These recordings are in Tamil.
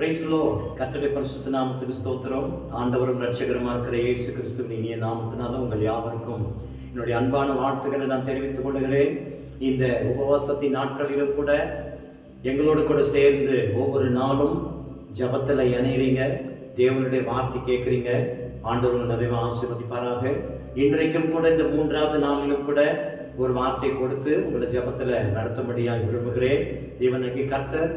பிரைஸ்லோ கத்தருடைய பரிசுத்த நாமத்துக்கு ஸ்தோத்திரம். ஆண்டவரும் ரட்சகரமாக இருக்கிற இயேசு கிறிஸ்துவின் இனிய நாமத்தினால உங்கள் யாவருக்கும் என்னுடைய அன்பான வாழ்த்துக்களை நான் தெரிவித்துக் கொள்கிறேன். இந்த உபவாசத்தின் நாட்களிலும் கூட எங்களோடு கூட சேர்ந்து ஒவ்வொரு நாளும் ஜபத்தில் இணைகிறீங்க தேவனுடைய வார்த்தை கேட்குறீங்க. ஆண்டவர்கள் நிறைய ஆசீர்வதிப்பாராக. இன்றைக்கும் கூட இந்த மூன்றாவது நாளிலும் கூட ஒரு வார்த்தை கொடுத்து உங்களை ஜபத்தில் நடத்தும்படியாக விரும்புகிறேன். இவனுக்கு கர்த்தர்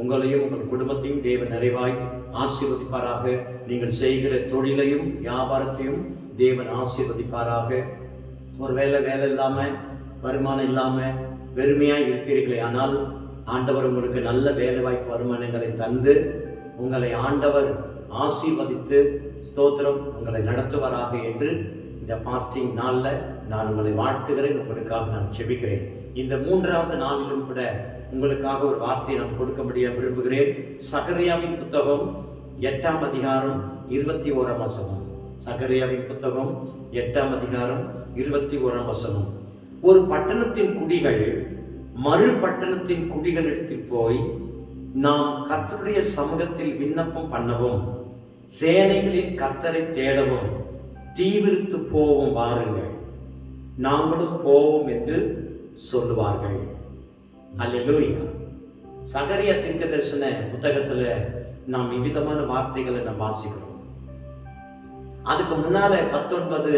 உங்களையும் உங்கள் குடும்பத்தையும் தேவன் நிறைவாய் ஆசீர்வதிப்பாராக. நீங்கள் செய்கிற தொழிலையும் வியாபாரத்தையும் தேவன் ஆசீர்வதிப்பாராக. ஒரு வேலை வேலை இல்லாமல் வருமானம் இல்லாமல் வெறுமையாக இருப்பீர்களே ஆனால் ஆண்டவர் உங்களுக்கு நல்ல வேலை வாய்ப்பு வருமானங்களை தந்து உங்களை ஆண்டவர் ஆசீர்வதித்து ஸ்தோத்திரம் உங்களை நடத்துவாராக என்று இந்த பாஸ்டிங் நாளில் நான் உங்களை வாழ்த்துகிறேன். உங்களுக்காக நான் செபிக்கிறேன். இந்த மூன்றாவது நாளிலும் கூட உங்களுக்காக ஒரு வார்த்தையை நான் கொடுக்க முடிய விரும்புகிறேன். சகரியாவின் புத்தகம் எட்டாம் அதிகாரம் இருபத்தி ஓராம் வசனம். சகரியாவின் புத்தகம் எட்டாம் அதிகாரம் இருபத்தி ஓராம் வசனம். ஒரு பட்டணத்தின் குடிகள் மறு பட்டணத்தின் குடிகளிடத்தில் போய் நாம் கத்தருடைய சமூகத்தில் விண்ணப்பம் பண்ணவும் சேனைகளின் கத்தரை தேடவும் தீவிரித்து போவோம் வாருங்கள். நாங்களும் போவோம் என்று சொல்லுவார்கள். அல்லேலூயா. சகரிய தீர்க்க தரிசன புத்தகத்தில் நாம் விவிதமான வார்த்தைகளை நாம் வாசிக்கிறோம். அதுக்கு முன்னால பத்தொன்பது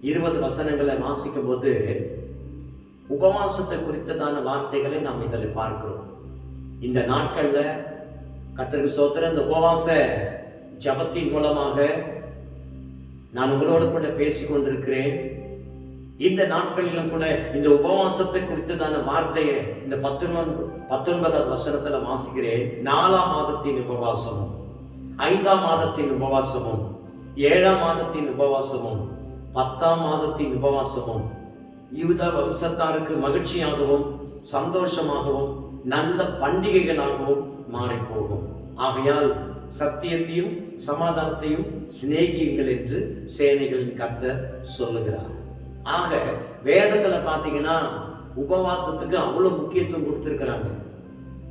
இருபது வசனங்களை வாசிக்கும் போது உபவாசத்தை குறித்ததான வார்த்தைகளை நாம் இதில் பார்க்கிறோம். இந்த நாட்கள்ல கத்தருக்கு சோத்திர இந்த உபவாச ஜபத்தின் மூலமாக நான் உங்களோடு கூட பேசிக்கொண்டிருக்கிறேன். இந்த நாட்களிலும் கூட இந்த உபவாசத்தை குறித்ததான வார்த்தையை இந்த பத்தொன்பது பத்தொன்பதாவது வசனத்துல வாசிக்கிறேன். நாலாம் மாதத்தின் உபவாசமும் ஐந்தாம் மாதத்தின் உபவாசமும் ஏழாம் மாதத்தின் உபவாசமும் பத்தாம் மாதத்தின் உபவாசமும் யூத வம்சத்தாருக்கு மகிழ்ச்சியாகவும் சந்தோஷமாகவும் நல்ல பண்டிகைகளாகவும் மாறி போகும் ஆகையால் சத்தியத்தையும் சமாதானத்தையும் சிநேகியுங்கள் என்று சேனைகளின் கத்த சொல்லுகிறார். ஆக வேதத்தில் பார்த்தீங்கன்னா உபவாசத்துக்கு அவ்வளோ முக்கியத்துவம் கொடுத்துருக்குறாங்க.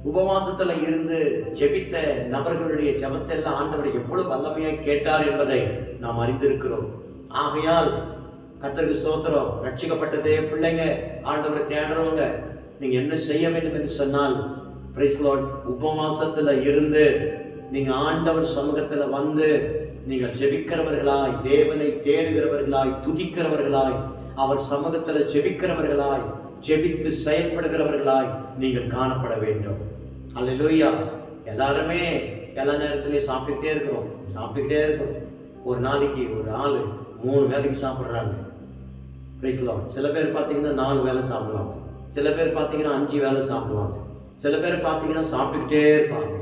உபவாசத்தில் இருந்து ஜெபித்த நபர்களுடைய ஜபத்தை எல்லாம் ஆண்டவர் எவ்வளவு வல்லமையாக கேட்டார் என்பதை நாம் அறிந்திருக்கிறோம். ஆகையால் கத்தருக்கு சோத்திரம் ரட்சிக்கப்பட்டதே பிள்ளைங்க ஆண்டவரை தேடுறவங்க. நீங்கள் என்ன செய்ய வேண்டும் என்று சொன்னால் பிரைஸ்லோட் உபவாசத்தில் இருந்து நீங்கள் ஆண்டவர் சமூகத்தில் வந்து நீங்கள் ஜெபிக்கிறவர்களாய் தேவனை தேடுகிறவர்களாய் துதிக்கிறவர்களாய் அவர் சமூகத்துல ஜெபிக்கிறவர்களாய் ஜெபித்து செயல்படுகிறவர்களாய் நீங்கள் காணப்பட வேண்டும். அல்லேலூயா எல்லாருமே எல்லா நேரத்திலையும் சாப்பிட்டுட்டே இருக்கிறோம். சாப்பிட்டுக்கிட்டே இருக்கிறோம். ஒரு நாளைக்கு ஒரு ஆள் மூணு வேலைக்கு சாப்பிட்றாங்க. பிரிக்கலாம் சில பேர் பார்த்தீங்கன்னா நாலு வேலை சாப்பிடுவாங்க. சில பேர் பார்த்தீங்கன்னா அஞ்சு வேலை சாப்பிடுவாங்க. சில பேர் பார்த்தீங்கன்னா சாப்பிட்டுக்கிட்டே இருப்பாங்க.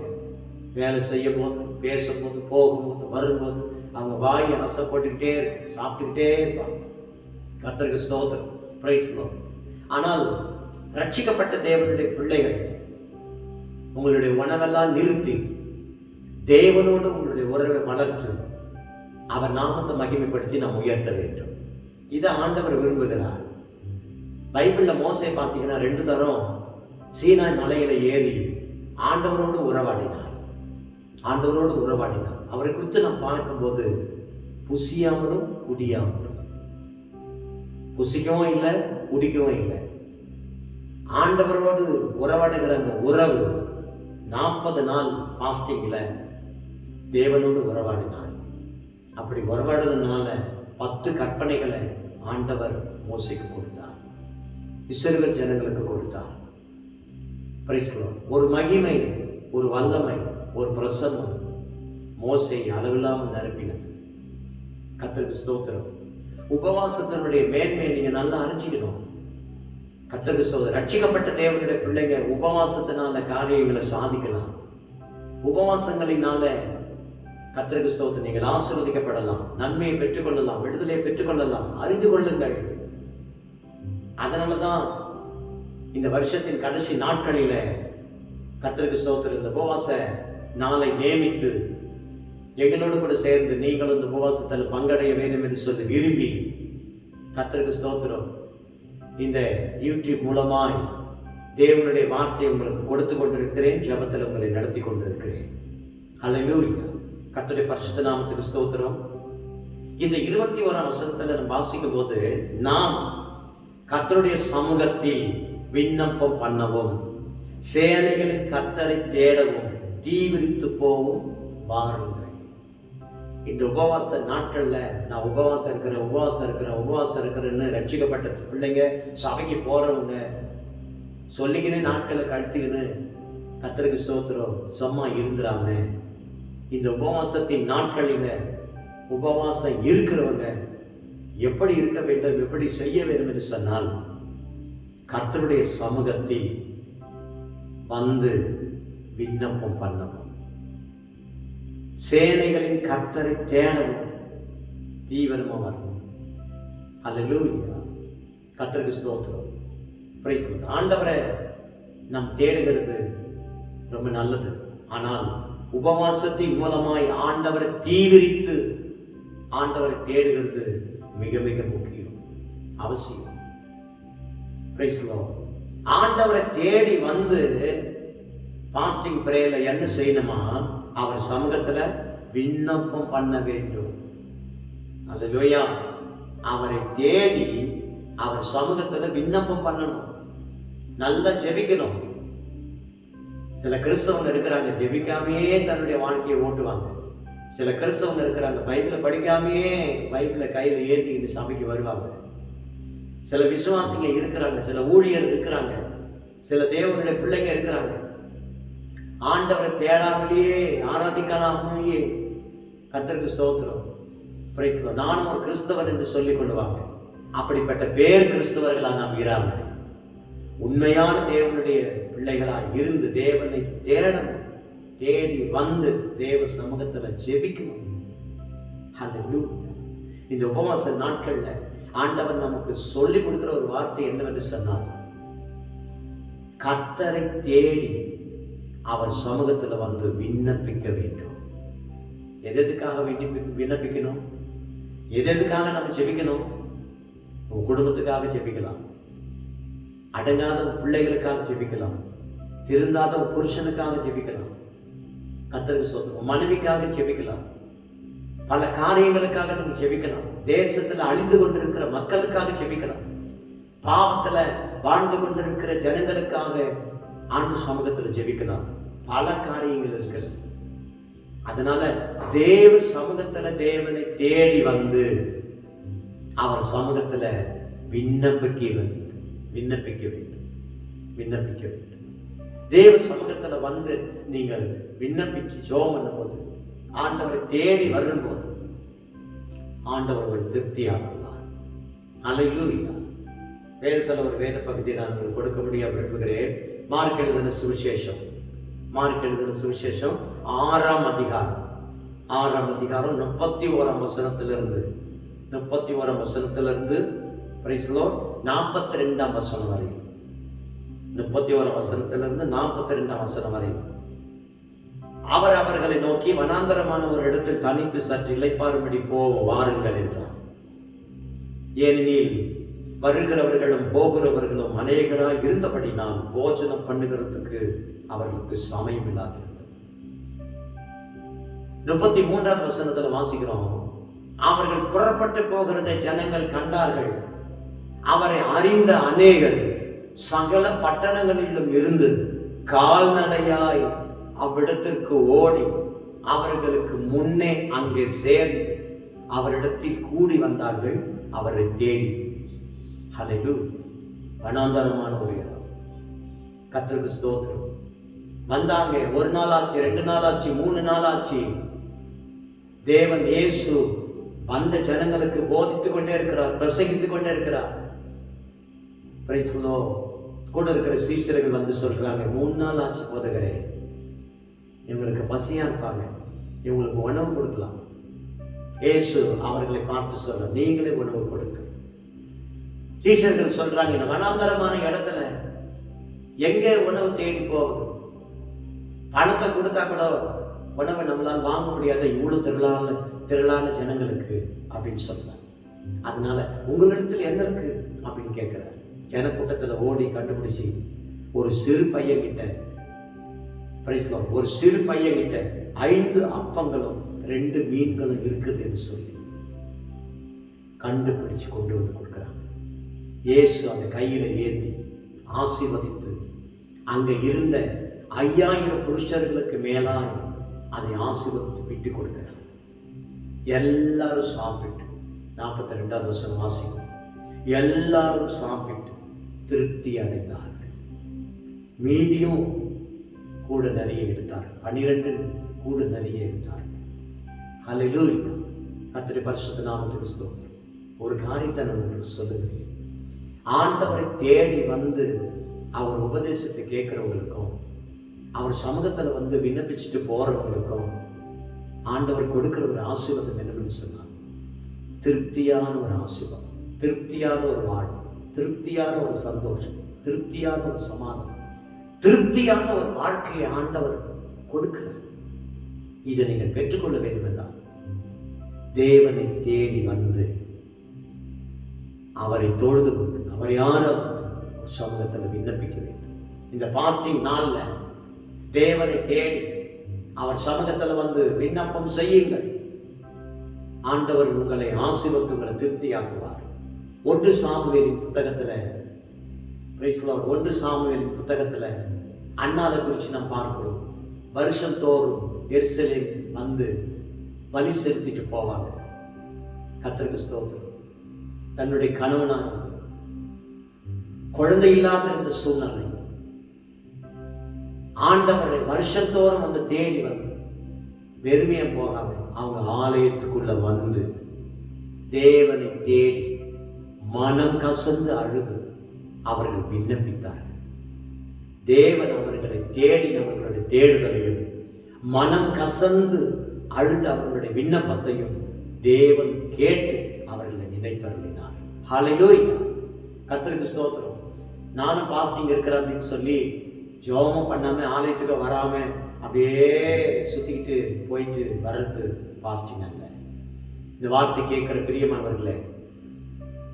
வேலை செய்யும் போது பேசும்போது போகும்போது வரும்போது அவங்க வாயை அசைப்பட்டுக்கிட்டே இருக்கும் சாப்பிட்டுக்கிட்டே இருப்பாங்க. கர்த்தருக்கு ஸ்தோத்திரம். பிரைஸ் ஆனால் ரட்சிக்கப்பட்ட தேவனுடைய பிள்ளைகள் உங்களுடைய உணவெல்லாம் நிறுத்தி தேவனோடு உங்களுடைய உறவை வளர்த்து அவர் நாமத்தை மகிமைப்படுத்தி நாம் உயர்த்த வேண்டும். இதை ஆண்டவர் விரும்புகிறார். பைபிளில் மோசை பார்த்தீங்கன்னா ரெண்டு தரம் சீனாய் மலையில ஏறி ஆண்டவரோடு உறவாடினார். ஆண்டவரோடு உறவாடினார். அவரை குறித்து நாம் பார்க்கும்போது புசியாமலும் குடியாமலும் புசிக்கவும் இல்லை குடிக்கவும் இல்லை. ஆண்டவரோடு உறவாடுகிற அந்த உறவு நாற்பது நாள் பாஸ்டிங்கில் தேவனோடு உறவாடினார். அப்படி உறவாடுறதுனால பத்து கற்பனைகளை ஆண்டவர் மோசைக்கு கொடுத்தார். இசைவர் ஜனங்களுக்கு கொடுத்தார். ஒரு மகிமை ஒரு வல்லமை ஒரு பிரசன்னம் மோசை அளவில்லாமல் நிரப்பினது. கத்திரிக்கு ஸ்தோத்திரம். உபவாசத்தினுடைய மேன்மையை நீங்க நல்லா அறிஞ்சிக்கணும். கத்தருக்கு சோதர் ரட்சிக்கப்பட்ட தேவனுடைய பிள்ளைங்க உபவாசத்தினால காரியங்களை சாதிக்கலாம். உபவாசங்களினால கத்தருக்கு ஸ்தோத்திரம். நீங்கள் ஆசீர்வதிக்கப்படலாம் நன்மையை பெற்றுக்கொள்ளலாம் விடுதலையை பெற்றுக்கொள்ளலாம் அறிந்து கொள்ளுங்கள். அதனாலதான் இந்த வருஷத்தின் கடைசி நாட்களில கத்தருக்கு ஸ்தோத்திரம். இந்த உபவாச நாளை நியமித்து எங்களோடு கூட சேர்ந்து நீங்களும் இந்த உபவாசத்தில் பங்கடைய வேண்டும் என்று சொல்லி விரும்பி கத்தருக்கு ஸ்தோத்திரம். இந்த யூடியூப் மூலமாய் தேவனுடைய வார்த்தையை உங்களுக்கு கொடுத்து கொண்டிருக்கிறேன். ஜெபத்தில் உங்களை நடத்தி கொண்டிருக்கிறேன். அல்லவே கத்தருடைய பரிசுத்த நாமத்துக்கு ஸ்தோத்திரம். இந்த இருபத்தி ஓராம் வசனத்தில் நம்ம வாசிக்கும் போது நாம் கர்த்தருடைய சமூகத்தில் விண்ணப்பம் பண்ணவும் சேனைகளின் கர்த்தரை தேடவும் தீவிரித்து போவும் வாருங்கள். இந்த உபவாச நாட்களில் நான் உபவாசம் இருக்கிறேன் உபவாசம் இருக்கிறேன் உபவாசம் இருக்கிறேன்னு ரட்சிக்கப்பட்ட பிள்ளைங்க சபைக்கு போகிறவங்க சொல்லிக்கினே நாட்களை கழித்துக்கின்னு கத்தருக்கு சோத்திரம் சும்மா இருந்துடாம இந்த உபவாசத்தின் நாட்களில் உபவாசம் இருக்கிறவங்க எப்படி இருக்க வேண்டும் எப்படி செய்ய வேண்டும் என்று சொன்னால் கர்த்தருடைய சமூகத்தில் வந்து விண்ணப்பம் பண்ணணும். சேனைகளின் கத்தரை தேடவும் தீவிரமா வரணும். அல்லேலூயா. கத்தருக்கு ஸ்தோத்திரம். பிரைஸ் ஆண்டவரை நாம் தேடுகிறது ரொம்ப நல்லது. ஆனால் உபவாசத்தின் மூலமாய் ஆண்டவரை தீவிரித்து ஆண்டவரை தேடுகிறது மிக மிக முக்கியம் அவசியம். ஆண்டவரை தேடி வந்து பாஸ்டிங் பிரேயர்ல என்ன செய்யணுமா? அவர் சமூகத்துல விண்ணப்பம் பண்ண வேண்டும். அல்லையா அவரை தேடி அவர் சமூகத்தில் விண்ணப்பம் பண்ணணும். நல்லா ஜெபிக்கணும். சில கிறிஸ்தவங்க இருக்கிறாங்க ஜெபிக்காமையே தன்னுடைய வாழ்க்கையை ஓட்டுவாங்க. சில கிறிஸ்தவங்க இருக்கிறாங்க பைபிளை படிக்காமையே பைபிளை கையில் ஏற்றிக்கிட்டு சபைக்கு வருவாங்க. சில விசுவாசிங்க இருக்கிறாங்க சில ஊழியர் இருக்கிறாங்க சில தேவனுடைய பிள்ளைங்க இருக்கிறாங்க. ஆண்டவரை தேடாமலேயே ஆராதிக்கலாமலேயே கத்தருக்கு ஸ்தோத்திரம். பிரைத்துவம் நானும் ஒரு கிறிஸ்தவர் என்று சொல்லிக் கொள்வாங்க அப்படிப்பட்ட பேர் கிறிஸ்தவர்களா நாம் இராமல். உண்மையான தேவனுடைய பிள்ளைகளாக இருந்து தேவனை தேடணும். தேடி வந்து தேவ சமூகத்துல ஜெபிக்கணும். Hallelujah. இந்த உபவாச நாட்கள்ல ஆண்டவர் நமக்கு சொல்லிக் கொடுக்கிற ஒரு வார்த்தை என்னவென்று சொன்னார் கத்தரை தேடி அவர் சமூகத்தில் வந்து விண்ணப்பிக்க வேண்டும். எதெதுக்காக விண்ணப்பி விண்ணப்பிக்கணும்? எதெதுக்காக நம்ம ஜெபிக்கணும்? உன் குடும்பத்துக்காக ஜெபிக்கலாம். அடங்காத பிள்ளைகளுக்காக ஜெபிக்கலாம். திருந்தாத புருஷனுக்காக ஜெபிக்கலாம். கத்தருக்கு சொல்லணும் மனைவிக்காக ஜெபிக்கலாம். பல காரியங்களுக்காக நம்ம ஜெபிக்கலாம். தேசத்தில் அழிந்து கொண்டிருக்கிற மக்களுக்காக ஜெபிக்கலாம். பாவத்தில் வாழ்ந்து கொண்டிருக்கிற ஜனங்களுக்காக ஆண்டு சமூகத்துல ஜெபிக்கலாம் பல காரியங்கள் இருக்கிறது அதனால தேவ சமூகத்துல தேவனை தேடி வந்து அவர் சமூகத்துல விண்ணப்பிக்க வேண்டும். விண்ணப்பிக்க வேண்டும். விண்ணப்பிக்க வேண்டும். தேவ சமூகத்துல வந்து நீங்கள் விண்ணப்பிச்சு ஜோம் பண்ணும்போது ஆண்டவரை தேடி வரும்போது ஆண்டவர் உங்கள் திருப்தியாகுவார் அலையூயா வேதத்தில் ஒரு வேத பகுதியை நான் உங்களுக்கு கொடுக்க முடியாம விரும்புகிறேன். மார்க் எழுதின சுவிசேஷம். மார்க் எழுதின சுவிசேஷம் ஆறாம் அதிகாரம். ஆறாம் அதிகாரம் முப்பத்தி ஓராம் வசனத்திலிருந்து. முப்பத்தி ஓராம் வசனத்திலிருந்து பிரைஸ்லோ நாற்பத்தி ரெண்டாம் வசனம் வரையும் முப்பத்தி ஓராம் வசனத்திலிருந்து நாற்பத்தி ரெண்டாம் வசனம் வரையும் அவர் அவர்களை நோக்கி வனாந்தரமான ஒரு இடத்தில் தனித்து சற்று இழைப்பாறுபடி போ வாருங்கள் என்றார். ஏனெனில் வருகிறவர்களும் போகிறவர்களும் அநேகராய் இருந்தபடி நான் போஜனம் பண்ணுகிறதுக்கு அவர்களுக்கு சமயம் இல்லாதிருந்தது. முப்பத்தி மூன்றாம் வசனத்துல வாசிக்கிறோம். அவர்கள் புறப்பட்டு போகிறதை ஜனங்கள் கண்டார்கள். அவரை அறிந்த அநேகர் சகல பட்டணங்களிலும் இருந்து கால்நடையாய் அவ்விடத்திற்கு ஓடி அவர்களுக்கு முன்னே அங்கே சேர்ந்து அவரிடத்தில் கூடி வந்தார்கள். அவரை தேடி ஹலெலு வனாந்தரமான ஒரு இடம். கத்தருக்கு ஸ்தோத்திரம். வந்தாங்க ஒரு நாள் ஆச்சு ரெண்டு நாள் ஆச்சு மூணு நாள் ஆச்சு தேவன் இயேசு வந்த ஜனங்களுக்கு போதித்து கொண்டே இருக்கிறார் பிரசங்கித்து கொண்டே இருக்கிறார். கூட இருக்கிற சீஷர்கள் வந்து சொல்றாங்க மூணு நாள் ஆச்சு போதகரே இவங்களுக்கு பசியா இருப்பாங்க இவங்களுக்கு உணவு கொடுக்கலாம். ஏசு அவர்களை பார்த்து சொல்ல நீங்களே உணவு கொடுங்க. சீஷர்கள் சொல்றாங்க இந்த வனாந்தரமான இடத்துல எங்க உணவு தேடி போகும் பணத்தை கொடுத்தா கூட உணவை நம்மளால் வாங்க முடியாத இவ்வளவு திரளான திரளான ஜனங்களுக்கு அப்படின்னு சொல்றாங்க. அதனால உங்களிடத்தில் என்ன இருக்கு அப்படின்னு கேட்கிறார். ஜனக்கூட்டத்தில் ஓடி கண்டுபிடிச்சு ஒரு சிறு பையன் கிட்ட ஒரு சிறு பையன் கிட்ட ஐந்து அப்பங்களும் ரெண்டு மீன்களும் இருக்குதுன்னு சொல்லி கண்டுபிடிச்சு கொண்டு வந்து கொடுக்குறாங்க. இயேசு அந்த கையில் ஏந்தி ஆசீர்வதித்து அங்கே இருந்த ஐயாயிரம் புருஷர்களுக்கு மேலாக அதை ஆசீர்வதித்து விட்டு கொடுக்கிறார். எல்லாரும் சாப்பிட்டு நாற்பத்தி ரெண்டாவது வருஷம் வாசிக்கும். எல்லாரும் சாப்பிட்டு திருப்தி அடைந்தார்கள். மீதியும் கூட நிறைய எடுத்தார். பனிரெண்டு கூட நிறைய எடுத்தார்கள் ஹalleluya கர்த்தருடைய பரிசுத்த நாமத்துக்கு ஸ்தோத்திரம். ஒரு காரியத்தை நான் உங்களுக்கு சொல்லுகிறேன். ஆண்டவரை தேடி வந்து அவர் உபதேசத்தை கேட்குறவங்களுக்கும் அவர் சமூகத்துல வந்து விண்ணப்பிச்சுட்டு போறவங்களுக்கும் ஆண்டவர் கொடுக்கிற ஒரு ஆசீர்வாதம் என்னன்னு சொன்னார் திருப்தியான ஒரு ஆசீர்வாதம் திருப்தியான ஒரு வாழ்வு திருப்தியான ஒரு சந்தோஷம் திருப்தியான ஒரு சமாதானம் திருப்தியான ஒரு வாழ்க்கையை ஆண்டவர் கொடுக்கிறார். இதை நீங்கள் பெற்றுக்கொள்ள வேண்டும் என்றால் தேவனை தேடி வந்து அவரை தொழுது கொண்டு அவர் யாரும் சமூகத்தில் விண்ணப்பிக்க வேண்டும். இந்த பாஸ்டிங் நாள்ல தேவனை தேடி அவர் சமூகத்தில் வந்து விண்ணப்பம் செய்யுங்கள். ஆண்டவர் உங்களை ஆசீர்வத்து உங்களை திருப்தியாக்குவார். ஒன்று சாமுவேலின் புத்தகத்துல ஒன்று சாமுவேலின் புத்தகத்துல அண்ணாத குறித்து நாம் பார்க்கிறோம். வருஷம் தோறும் எரிசலில் வந்து வலி செலுத்திட்டு போவாங்க. கர்த்தருக்கு ஸ்தோத்திரம். தன்னுடைய கணவனாக குழந்தை இல்லாத இருந்த சூழ்நிலை. ஆண்டவரை வருஷத்தோறும் வந்து தேடி வந்து வெறுமையா போகாம அவங்க ஆலயத்துக்குள்ள வந்து தேவனை தேடி மனம் கசந்து அழுது அவர்கள் விண்ணப்பித்தார்கள் தேவன் அவர்களை தேடினவர்களுடைய தேடுதலையும் மனம் கசந்து அழுது அவர்களுடைய விண்ணப்பத்தையும் தேவன் கேட்டு அவர்களை நினைத்தருளினார். ஹலையோய் கத்திரிக்கு ஸ்தோத்திரம். நானும் பாஸ்டிங் அப்படின்னு சொல்லி ஜோமம் பண்ணாமல் ஆலயத்துக்கு வராமல் அப்படியே சுற்றிக்கிட்டு போயிட்டு வர்றது பாஸ்டிங் அல்ல. இந்த வார்த்தை கேட்குற பிரியமானவர்களே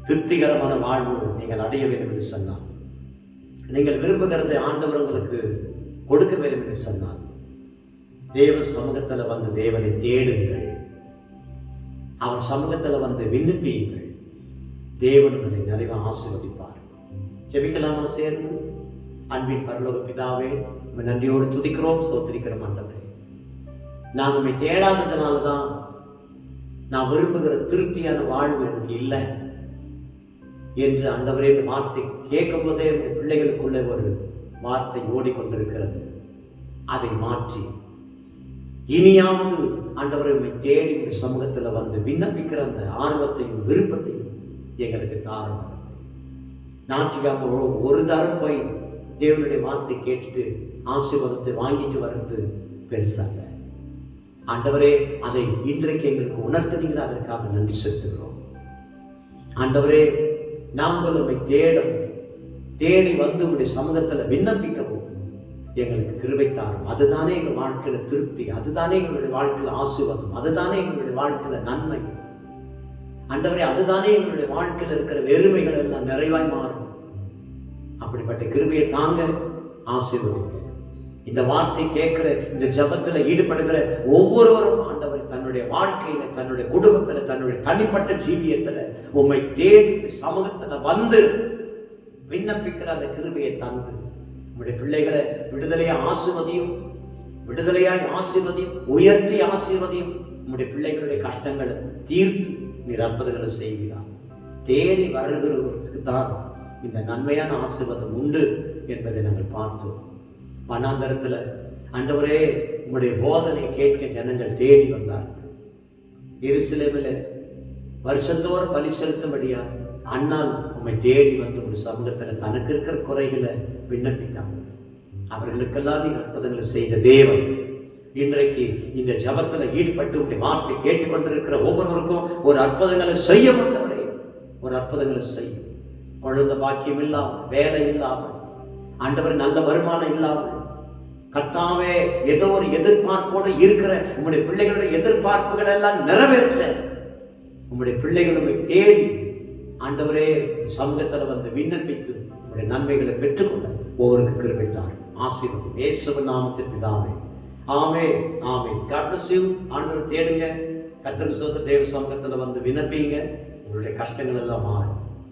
திருப்திகரமான வாழ்வு நீங்கள் அடைய வேண்டும் என்று சொன்னால் நீங்கள் விரும்புகிறதை ஆண்டவர் உங்களுக்கு கொடுக்க வேண்டும் என்று சொன்னால் தேவ சமூகத்தில் வந்து தேவனை தேடுங்கள். அவர் சமூகத்தில் வந்து விண்ணப்பியுங்கள். தேவன் உங்களை நிறைவாக ஆசீர்வதிப்பார். ஜெபிக்கலாமா சேர்ந்து அன்பின் பரலோக பிதாவே உம்மை நன்றியோடு துதிக்கிறோம் சோத்திரிக்கிறோம் ஆண்டவரே நான் உண்மை தேடாததுனால தான் நான் விரும்புகிற திருப்தியான வாழ்வு எனக்கு இல்லை என்று அந்தவரே வார்த்தை கேட்கும் போதே உங்கள் பிள்ளைகளுக்குள்ள ஒரு வார்த்தை ஓடிக்கொண்டிருக்கிறது. அதை மாற்றி இனியாவது ஆண்டவரை உண்மை தேடி சமூகத்தில் வந்து விண்ணப்பிக்கிற அந்த ஆர்வத்தையும் விருப்பத்தையும் எங்களுக்கு தாரும் ஞாயிற்றுக்கிழமை ஒரு- தரம் போய் தேவனுடைய வார்த்தை கேட்டுட்டு ஆசீர்வாதத்தை வாங்கிட்டு வர்றது பெருசாக ஆண்டவரே அதை இன்றைக்கு எங்களுக்கு உணர்த்தினீங்களா? அதற்காக நன்றி செலுத்துகிறோம். ஆண்டவரே நாங்கள் உண்மை தேடும் தேடி வந்து உங்களுடைய சமூகத்தில் விண்ணப்பிக்கவும். எங்களுக்கு கிருபை தாரும். அதுதானே எங்கள் வாழ்க்கையில திருப்தி அதுதானே எங்களுடைய வாழ்க்கையில ஆசீர்வாதம் அதுதானே எங்களுடைய வாழ்க்கையில நன்மை. ஆண்டவரே அதுதானே எங்களுடைய வாழ்க்கையில இருக்கிற வெறுமைகள் எல்லாம் நிறைவாய் மாறும். அப்படிப்பட்ட கிருபையை தாங்க ஆசீர்வதிங்க. இந்த வார்த்தை கேட்கிற இந்த ஜபத்தில் ஈடுபடுகிற ஒவ்வொருவரும் ஆண்டவர் தன்னுடைய வாழ்க்கையில தன்னுடைய குடும்பத்துல தன்னுடைய தனிப்பட்ட ஜீவியத்துல உம்மை தேடி சமூகத்துல வந்து விண்ணப்பிக்கிற அந்த கிருபையை தந்து உங்களுடைய பிள்ளைகளை விடுதலையை ஆசிர்வதியும் விடுதலையாய் ஆசிர்வதியும் உயர்த்தி ஆசிர்வதியும் உங்களுடைய பிள்ளைகளுடைய கஷ்டங்களை தீர்த்து நீர் அற்புதங்களை செய்கிறார் தேடி வருகிறவர்களுக்கு தான் இந்த நன்மையான ஆசீர்வாதம் உண்டு என்பதை நாங்கள் பார்த்தோம். மனாந்தரத்தில் அண்டவரே உங்களுடைய போதனை கேட்க ஜனங்கள் தேடி வந்தார்கள் எருசலேமில் வருஷத்தோறும் பலி செலுத்தும்படியா அண்ணால் உம்மை தேடி வந்து ஒரு சமூகத்துல தனக்கு இருக்கிற குறைகளை விண்ணப்பித்தாங்க அவர்களுக்கெல்லாம் நீ அற்புதங்களை செய்த தேவன். இன்றைக்கு இந்த ஜபத்தில் ஈடுபட்டு உடைய வார்த்தை கேட்டுக்கொண்டிருக்கிற ஒவ்வொருவருக்கும் ஒரு அற்புதங்களை செய்ய வந்தவரே. ஒரு அற்புதங்களை செய்யும். குழந்தை பாக்கியம் இல்லாமல் வேலை இல்லாமல் ஆண்டவர் நல்ல வருமானம் இல்லாமல் கர்த்தாவே ஏதோ ஒரு எதிர்பார்ப்போடு இருக்கிற உங்களுடைய பிள்ளைகளுடைய எதிர்பார்ப்புகள் எல்லாம் நிறைவேற்ற உங்களுடைய பிள்ளைகளுமே தேடி ஆண்டவரே சமூகத்தில் வந்து விண்ணப்பித்து உங்களுடைய நன்மைகளை பெற்றுக்கொள்ள ஒவ்வொருக்கு கிருபைத்தார் ஆசீர்வதி இயேசுவின் நாமத்தில் பிதாவே. ஆமே ஆமே God ஆண்டவர் தேடுங்க. கத்திர சோத்த தேவ சமூகத்தில் வந்து விண்ணப்பிங்க. உங்களுடைய கஷ்டங்கள் எல்லாம் மாறும்.